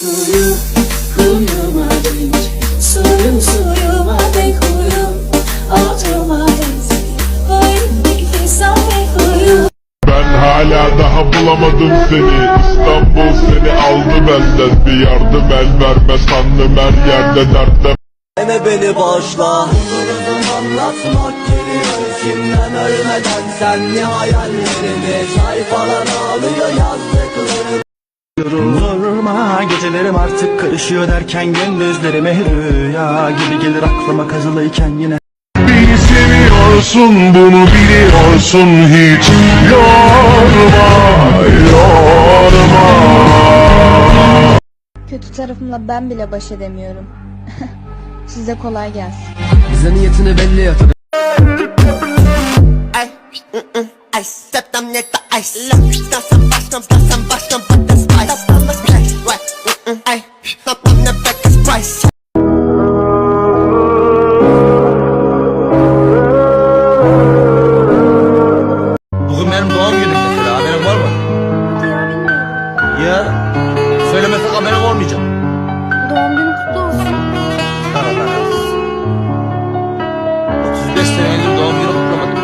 Huyu, huyuma bince Suyum suyuma dek huyum. Oturma eski Huyum insan ve huyum Ben hala daha bulamadım seni. İstanbul seni aldı benden. Bir yardım el verme sandım her yerde dertte. Deme beni bağışla Duruldum anlatmak geliyor. İçimden ölmeden Sen ne hayallerini sayfalar gecelerim artık karışıyor derken gündüzlerime rüya gibi gelir aklıma kazılıyken yine Beni seviyorsun bunu biliyorsun hiç Yorma yorma Kötü tarafımla ben bile baş edemiyorum. Size kolay gelsin. Bize niyetini belli et Ice, step them neck the ice. Stop some bash, some bash, some Ya. Söylemesek haberin olmayacak. Doğum günün kutlu olsun. Allah razı olsun. 35 senedir doğum günü kutlamadım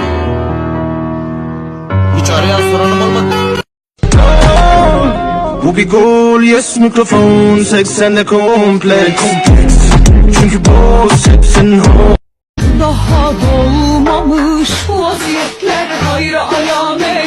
Hiç arayan soranım olmadı. Bu bir gol yes mikrofon 80'de kompleks. Çünkü boz hepsinin home. Daha dolmamış vaziyetler Hayra alamet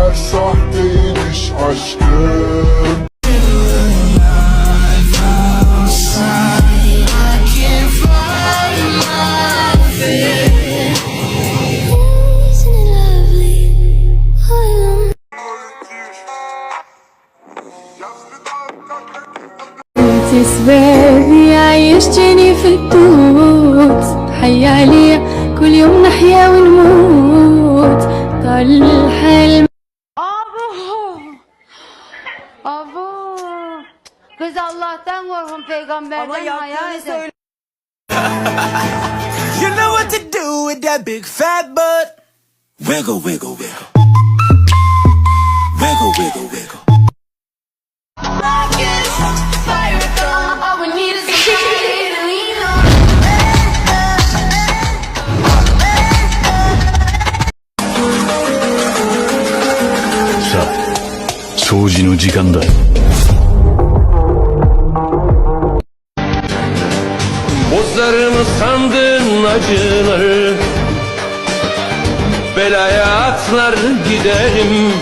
her sahte iniş aşkım اسبابي عيشتني في الدوت حي عليا كل يوم نحيا ونموت طلع korkun peygamberden hayal edin. You know what to do with that big fat butt. Wiggle, wiggle, wiggle. Wiggle, wiggle, wiggle. All we need is a kid to lean on. Bozlarımı sandın acıları. Belaya atlar giderim.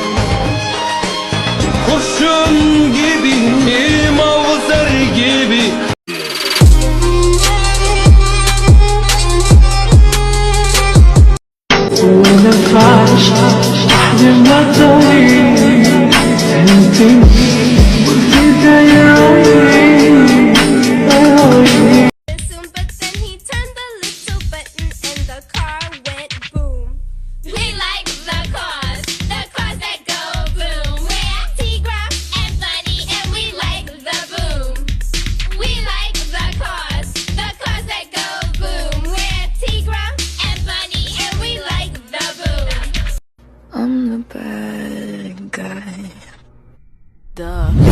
Kurşun gibi, mavzer gibi. Sen Duh.